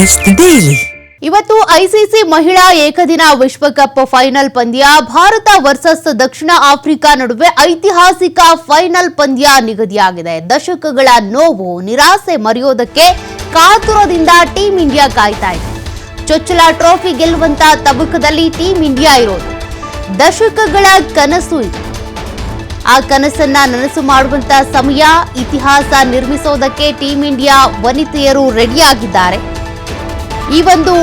Best daily ಇವತ್ತು ICC ಮಹಿಳಾ ಏಕದಿನ ವಿಶ್ವಕಪ್ ಫೈನಲ್ ಪಂದ್ಯ, ಭಾರತ ವರ್ಸಸ್ ದಕ್ಷಿಣ ಆಫ್ರಿಕಾ ನಡುವೆ ಐತಿಹಾಸಿಕ ಫೈನಲ್ ಪಂದ್ಯ ನಿಗದಿಯಾಗಿದೆ. ದಶಕಗಳ ನೋವು, ನಿರಾಸೆ ಮರೆಯೋದಕ್ಕೆ ಕಾತುರದಿಂದ ಟೀಂ ಇಂಡಿಯಾ ಕಾಯ್ತಾ ಇದೆ. ಚೊಚ್ಚಲ ಟ್ರೋಫಿ ಗೆಲ್ಲುವಂತ ತಬಕದಲ್ಲಿ ಟೀಂ ಇಂಡಿಯಾ ಇರೋದು. ದಶಕಗಳ ಕನಸು ಇದು. ಆ ಕನಸನ್ನ ನನಸು ಮಾಡುವಂತ ಸಮಯ, ಇತಿಹಾಸ ನಿರ್ಮಿಸೋದಕ್ಕೆ ಟೀಂ ಇಂಡಿಯಾ ವನಿತೆಯರು ರೆಡಿಯಾಗಿದ್ದಾರೆ ಈ ಒಂದು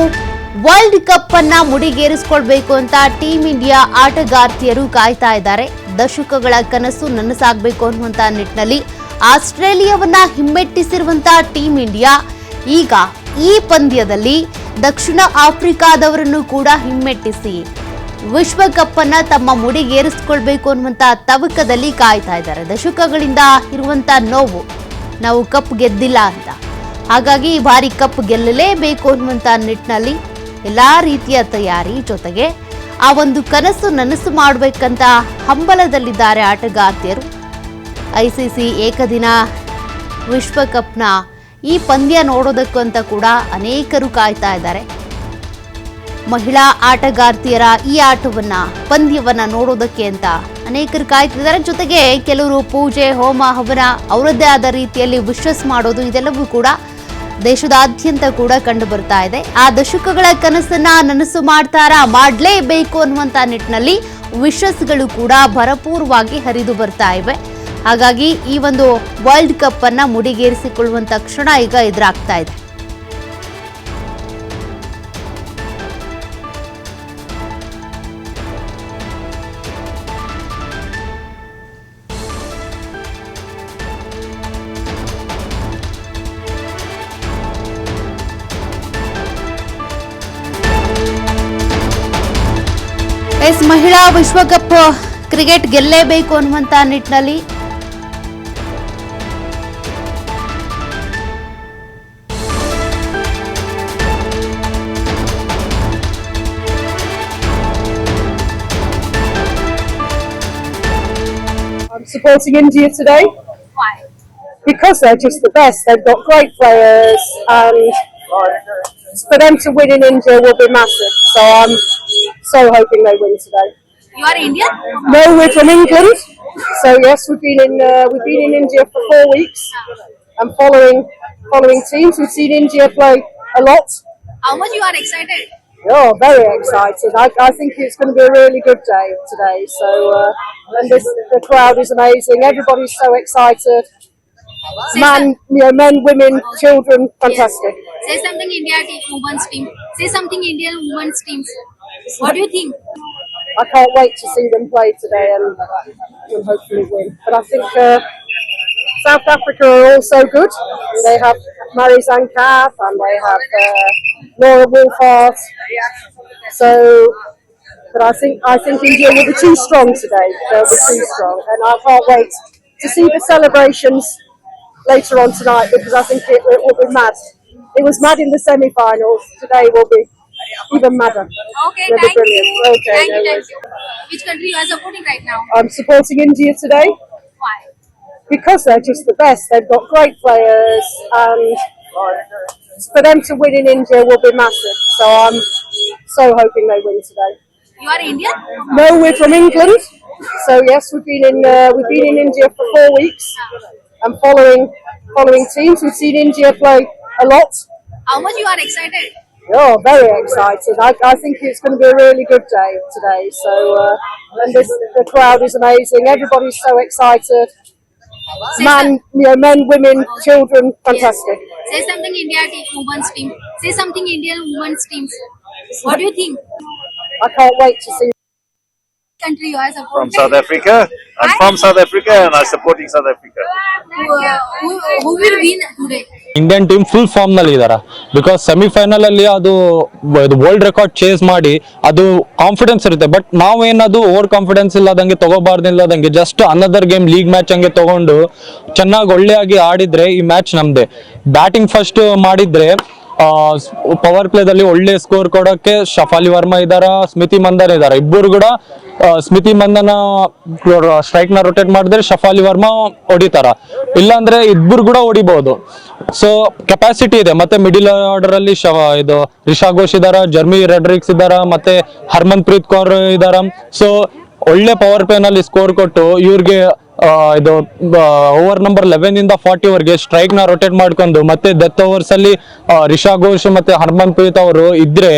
ವರ್ಲ್ಡ್ ಕಪ್ ಅನ್ನ ಮುಡಿಗೇರಿಸಿಕೊಳ್ಬೇಕು ಅಂತ ಟೀಂ ಇಂಡಿಯಾ ಆಟಗಾರ್ತಿಯರು ಕಾಯ್ತಾ ಇದ್ದಾರೆ. ದಶಕಗಳ ಕನಸು ನನಸಾಗಬೇಕು ಅನ್ನುವಂತ ನಿಟ್ಟಿನಲ್ಲಿ ಆಸ್ಟ್ರೇಲಿಯಾವನ್ನ ಹಿಮ್ಮೆಟ್ಟಿಸಿರುವಂತಹ ಟೀಂ ಇಂಡಿಯಾ ಈಗ ಈ ಪಂದ್ಯದಲ್ಲಿ ದಕ್ಷಿಣ ಆಫ್ರಿಕಾದವರನ್ನು ಕೂಡ ಹಿಮ್ಮೆಟ್ಟಿಸಿ ವಿಶ್ವಕಪ್ ಅನ್ನ ತಮ್ಮ ಮುಡಿಗೇರಿಸಿಕೊಳ್ಬೇಕು ಅನ್ನುವಂತ ತವಕದಲ್ಲಿ ಕಾಯ್ತಾ ಇದ್ದಾರೆ. ದಶಕಗಳಿಂದ ಇರುವಂತ ನೋವು ನಾವು ಕಪ್ ಗೆದ್ದಿಲ್ಲ ಅಂತ. ಹಾಗಾಗಿ ಈ ಬಾರಿ ಕಪ್ ಗೆಲ್ಲಲೇಬೇಕು ಅನ್ನುವಂಥ ನಿಟ್ಟಿನಲ್ಲಿ ಎಲ್ಲ ರೀತಿಯ ತಯಾರಿ ಜೊತೆಗೆ ಆ ಒಂದು ಕನಸು ನನಸು ಮಾಡಬೇಕಂತ ಹಂಬಲದಲ್ಲಿದ್ದಾರೆ ಆಟಗಾರ್ತಿಯರು. ಐಸಿಸಿ ಏಕದಿನ ವಿಶ್ವಕಪ್ನ ಈ ಪಂದ್ಯ ನೋಡೋದಕ್ಕೂ ಅಂತ ಕೂಡ ಅನೇಕರು ಕಾಯ್ತಾ ಇದ್ದಾರೆ. ಮಹಿಳಾ ಆಟಗಾರ್ತಿಯರ ಈ ಆಟವನ್ನ, ಪಂದ್ಯವನ್ನ ನೋಡೋದಕ್ಕೆ ಅಂತ ಅನೇಕರು ಕಾಯ್ತಿದ್ದಾರೆ ಜೊತೆಗೆ ಕೆಲವರು ಪೂಜೆ, ಹೋಮ, ಹವನ ಅವರದ್ದೇ ಆದ ರೀತಿಯಲ್ಲಿ ವಿಶ್ವಸ್ ಮಾಡೋದು ಇದೆಲ್ಲವೂ ಕೂಡ ದೇಶದಾದ್ಯಂತ ಕೂಡ ಕಂಡು ಬರ್ತಾ ಇದೆ. ಆ ದಶಕಗಳ ಕನಸನ್ನ ನನಸು ಮಾಡ್ತಾರ ಮಾಡಲೇಬೇಕು ಅನ್ನುವಂತ ನಿಟ್ಟಿನಲ್ಲಿ ವಿಶಸ್ಗಳು ಕೂಡ ಭರಪೂರ್ವಾಗಿ ಹರಿದು ಬರ್ತಾ ಇವೆ. ಹಾಗಾಗಿ ಈ ಒಂದು ವರ್ಲ್ಡ್ ಕಪ್ ಅನ್ನ ಮುಡಿಗೇರಿಸಿಕೊಳ್ಳುವಂತ ಕ್ಷಣ ಈಗ ಎದುರಾಗ್ತಾ ಇದೆ. ಎಸ್ ಮಹಿಳಾ ವಿಶ್ವಕಪ್ ಕ್ರಿಕೆಟ್ ಗೆಲ್ಲೇಬೇಕು ಅನ್ನುವಂತ ನಿಟ್ಟಿನಲ್ಲಿ I'm supporting India today. Why? Because they're just the best. They've got great players, and for them to win in India will be massive. So I'm so hoping they win today. You are Indian? No, we're from England. So yes, we've been in uh, we've been in India for four weeks and following following teams. We've seen India play a lot. How much you are excited? Oh, very excited. I, I think it's going to be a really good day today. So, uh, and this, the crowd is amazing. Everybody's so excited. Say Man, you know, men, women, children, fantastic. Say something India team, women's team. Say something Indian women's teams. What do you think? I can't wait to see them play today and, and hopefully win. But I think uh, South Africa are also good. They have Marizanne Kath and they have uh, Laura Wolfhard. So, but I think I think India will be too strong today. They'll be too strong, and I can't wait to see the celebrations later on tonight because I think it, it will be mad. It was mad in the semi-finals. Today will be even madder. Okay, thank brilliant. you. Okay, thank no you, thank worries. you. Which country are you are supporting right now? I'm supporting India today Why? because they're just the best. They've got great players, and for them to win in India will be massive. So I'm so hoping they win today. You are Indian? No, we're from England. So yes, we've been in uh, we've been in India for four weeks and following following teams. We've seen India play a lot. How much you are excited? Oh, very excited. I, I think it's going to be a really good day today. So, uh, and this, the crowd is amazing. Everybody's so excited. Man, you know, men, women, children, fantastic. Say something India team, women's team. Say something Indian women's teams. What do you think? I can't wait to see Country you are from supporting? South Africa. I'm from South Africa and I'm supporting South Africa. Who, uh, who, who will win today? Indian team full ಫಾರ್ಮ್ನಲ್ಲಿ ಇದಾರೆ because semifinal ಅಲ್ಲಿ ಅದು world record chase ಮಾಡಿ ಅದು confidence ಇರುತ್ತೆ but ನಾವೇನದು over confidence ಇಲ್ಲದಂಗೆ ತಗೋಬಾರ್ದಿಲ್ಲದಂಗೆ just another game league match ಹಂಗೆ ತಗೊಂಡು ಚೆನ್ನಾಗಿ ಒಳ್ಳೆಯಾಗಿ ಆಡಿದ್ರೆ ಈ ಮ್ಯಾಚ್ ನಮ್ದೆ ಬ್ಯಾಟಿಂಗ್ ಫಸ್ಟ್ ಮಾಡಿದ್ರೆ ಪವರ್ ಪ್ಲೇದಲ್ಲಿ ಒಳ್ಳೆ ಸ್ಕೋರ್ ಕೊಡೋಕೆ ಶಫಾಲಿ ವರ್ಮಾ ಇದಾರ ಸ್ಮಿತಿ ಮಂದನ್ ಇದಾರ ಇಬ್ಬರು ಕೂಡ ಸ್ಮಿತಿ ಮಂದನ ಸ್ಟ್ರೈಕ್ನ ರೊಟೇಟ್ ಮಾಡಿದ್ರೆ ಶಫಾಲಿ ವರ್ಮಾ ಹೊಡಿತಾರ? ಇಲ್ಲಾಂದ್ರೆ ಇಬ್ಬರು ಕೂಡ ಹೊಡಿಬಹುದು ಸೊ ಕೆಪಾಸಿಟಿ ಇದೆ. ಮತ್ತೆ ಮಿಡಿಲ್ ಆರ್ಡರ್ ಅಲ್ಲಿ ಇದು, ರಿಷಾ ಘೋಷ್ ಇದಾರ ಜರ್ಮಿ ರೆಡ್ರಿಕ್ಸ್ ಇದಾರ ಮತ್ತೆ ಹರ್ಮನ್ ಪ್ರೀತ್ ಕೌರ್ ಇದಾರ ಸೊ ಒಳ್ಳೆ ಪವರ್ ಪ್ಲೇ ನಲ್ಲಿ ಸ್ಕೋರ್ ಕೊಟ್ಟು ಇವ್ರಿಗೆ ಇದು ಓವರ್ ನಂಬರ್ ಲೆವೆನ್ ಇಂದ ಫಾರ್ಟಿ ವರೆಗೆ ಸ್ಟ್ರೈಕ್ನ ರೊಟೇಟ್ ಮಾಡ್ಕೊಂಡು ಮತ್ತೆ ಡೆತ್ ಓವರ್ಸ್ ಅಲ್ಲಿ ರಿಷಾ ಘೋಷ್ ಮತ್ತೆ ಹರ್ಮನ್ ಪ್ರೀತ್ ಅವರು ಇದ್ರೆ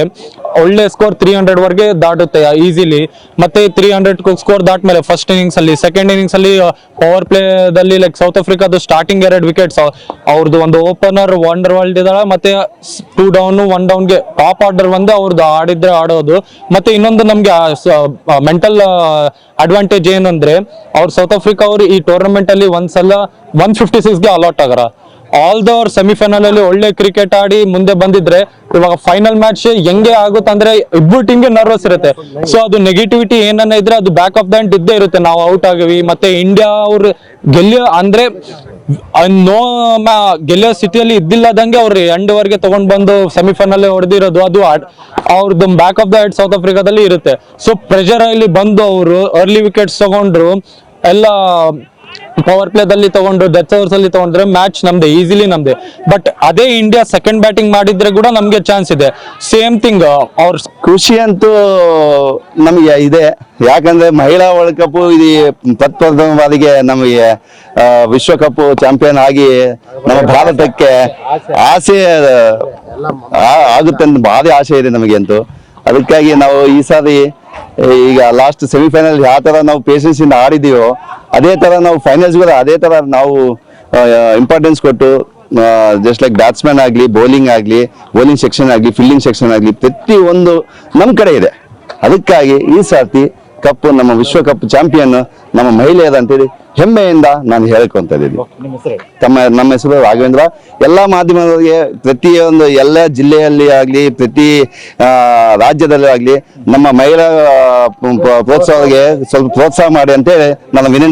ಒಳ್ಳೆ ಸ್ಕೋರ್ ತ್ರೀ ಹಂಡ್ರೆಡ್ ವರೆಗೆ ದಾಟುತ್ತೆ ಈಸಿಲಿ ಮತ್ತೆ ತ್ರೀ ಹಂಡ್ರೆಡ್ ಸ್ಕೋರ್ ದಾಟ್ಮೇಲೆ ಫಸ್ಟ್ ಇನ್ನಿಂಗ್ಸ್ ಅಲ್ಲಿ ಸೆಕೆಂಡ್ ಇನ್ನಿಂಗ್ಸ್ ಅಲ್ಲಿ ಪವರ್ ಪ್ಲೇದಲ್ಲಿ ಲೈಕ್ ಸೌತ್ ಆಫ್ರಿಕಾದ ಸ್ಟಾರ್ಟಿಂಗ್ ಎರಡು ವಿಕೆಟ್ಸ್ ಅವ್ರದ್ದು ಒಂದು ಓಪನರ್ ವಂಡರ್ ವರ್ಲ್ಡ್ ಇದಾಳ ಮತ್ತೆ ಟೂ ಡೌನ್ ಒನ್ ಡೌನ್ಗೆ ಟಾಪ್ ಆರ್ಡರ್ ಬಂದು ಅವ್ರದ್ದು ಆಡಿದ್ರೆ ಆಡೋದು. ಮತ್ತೆ ಇನ್ನೊಂದು ನಮ್ಗೆ ಮೆಂಟಲ್ ಅಡ್ವಾಂಟೇಜ್ ಏನಂದ್ರೆ ಅವ್ರು ಸೌತ್ ಆಫ್ರಿಕಾ ಅವರು ಈ ಟೂರ್ನಮೆಂಟ್ ಅಲ್ಲಿ ಒಂದ್ಸಲ ಒನ್ ಫಿಫ್ಟಿ ಸಿಕ್ಸ್ಗೆ ಅಲಾಟ್ ಆಗರ. ಆಲ್ ದ ಸೆಮಿಫೈನಲ್ ಅಲ್ಲಿ ಒಳ್ಳೆ ಕ್ರಿಕೆಟ್ ಆಡಿ ಮುಂದೆ ಬಂದಿದ್ರೆ, ಇವಾಗ ಫೈನಲ್ ಮ್ಯಾಚ್ ಹೆಂಗೆ ಆಗುತ್ತಂದ್ರೆ ಇಬ್ಬರು ಟೀಮ್ಗೆ ನರ್ವಸ್ ಇರುತ್ತೆ. ಸೊ ಅದು ನೆಗೆಟಿವಿಟಿ ಏನನ್ನ ಇದ್ರೆ ಅದು ಬ್ಯಾಕ್ ಆಫ್ ದ ಇದ್ದೇ ಇರುತ್ತೆ. ನಾವು ಔಟ್ ಆಗಿವಿ ಮತ್ತೆ ಇಂಡಿಯಾ ಅವ್ರು ಗೆಲ್ಲೋ ಅಂದ್ರೆ ನೋ ಗೆಲ್ಲೋ ಸ್ಥಿತಿಯಲ್ಲಿ ಇದ್ದಿಲ್ಲದಂಗೆ ಅವ್ರು ಎಂಡ್ ವರೆಗೆ ತಗೊಂಡ್ ಬಂದು ಸೆಮಿಫೈನಲ್ ಹೊಡೆದಿರೋದು, ಅದು ಅವ್ರದ್ದು back of the head South ಆಫ್ರಿಕಾದಲ್ಲಿ ಇರುತ್ತೆ. ಸೊ ಪ್ರೆಷರ್ ಅಲ್ಲಿ ಬಂದು ಅವರು ಅರ್ಲಿ ವಿಕೆಟ್ಸ್ ತಗೊಂಡ್ರು ಎಲ್ಲ ಪವರ್ ಪ್ಲೇದಲ್ಲಿ ತಗೊಂಡು ಡೆತ್ ಓವರ್ಸ್ ಅಲ್ಲಿ ತಗೊಂಡ್ರೆ ಮ್ಯಾಚ್ ನಮ್ದೆ ಈಸಿಲಿ ನಮ್ದೆ. ಬಟ್ ಅದೇ ಇಂಡಿಯಾ ಸೆಕೆಂಡ್ ಬ್ಯಾಟಿಂಗ್ ಮಾಡಿದ್ರೆ ಕೂಡ ನಮ್ಗೆ ಚಾನ್ಸ್ ಇದೆ. ಸೇಮ್ ಥಿಂಗ್ ಅವ್ರ ಖುಷಿ ಅಂತೂ ನಮಗೆ ಇದೆ. ಯಾಕಂದ್ರೆ ಮಹಿಳಾ ವರ್ಲ್ಡ್ ಕಪ್ ಇದು ಪ್ರಥಮ ಬಾರಿಗೆ ನಮಗೆ ವಿಶ್ವಕಪ್ ಚಾಂಪಿಯನ್ ಆಗಿ ನಮ್ಮ ಭಾರತಕ್ಕೆ ಆಸೆ ಆಗುತ್ತೆ ಅಂತ ಭಾರಿ ಆಸೆ ಇದೆ ನಮಗೆ ಅಂತೂ. ಅದಕ್ಕಾಗಿ ನಾವು ಈ ಸಾರಿ ಈಗ ಲಾಸ್ಟ್ ಸೆಮಿಫೈನಲ್ ಯಾವ ಥರ ನಾವು ಪೇಷನ್ಸಿಂದ ಆಡಿದೀವೋ, ಅದೇ ತರ ನಾವು ಫೈನಲ್ಸ್ ಕೂಡ ಅದೇ ತರ ನಾವು ಇಂಪಾರ್ಟೆನ್ಸ್ ಕೊಟ್ಟು ಜಸ್ಟ್ ಲೈಕ್ ಬ್ಯಾಟ್ಸ್ಮನ್ ಆಗಲಿ ಬೌಲಿಂಗ್ ಆಗಲಿ ಬೌಲಿಂಗ್ ಸೆಕ್ಷನ್ ಆಗಲಿ ಫೀಲ್ಡಿಂಗ್ ಸೆಕ್ಷನ್ ಆಗಲಿ ಪ್ರತಿ ಒಂದು ನಮ್ಮ ಕಡೆ ಇದೆ. ಅದಕ್ಕಾಗಿ ಈ ಸರ್ತಿ ಕಪ್ ನಮ್ಮ ವಿಶ್ವಕಪ್ ಚಾಂಪಿಯನ್ ನಮ್ಮ ಮಹಿಳೆಯರ ಅಂತೇಳಿ ಹೆಮ್ಮೆಯಿಂದ ನಾನು ಹೇಳ್ಕೊಂತ ಇದ್ದೀನಿ. ತಮ್ಮ ನಮ್ಮ ಹೆಸರು ರಾಘವೇಂದ್ರ. ಎಲ್ಲ ಮಾಧ್ಯಮದವರಿಗೆ ಪ್ರತಿಯೊಂದು ಎಲ್ಲ ಜಿಲ್ಲೆಯಲ್ಲಿ ಆಗಲಿ ಪ್ರತಿ ರಾಜ್ಯದಲ್ಲಿ ಆಗಲಿ ನಮ್ಮ ಮಹಿಳಾ ಪ್ರೋತ್ಸಾಹಗೆ ಪ್ರೋತ್ಸಾಹಕ್ಕೆ ಸ್ವಲ್ಪ ಪ್ರೋತ್ಸಾಹ ಮಾಡಿ ಅಂತೇಳಿ ನನ್ನ ವಿನಂತಿ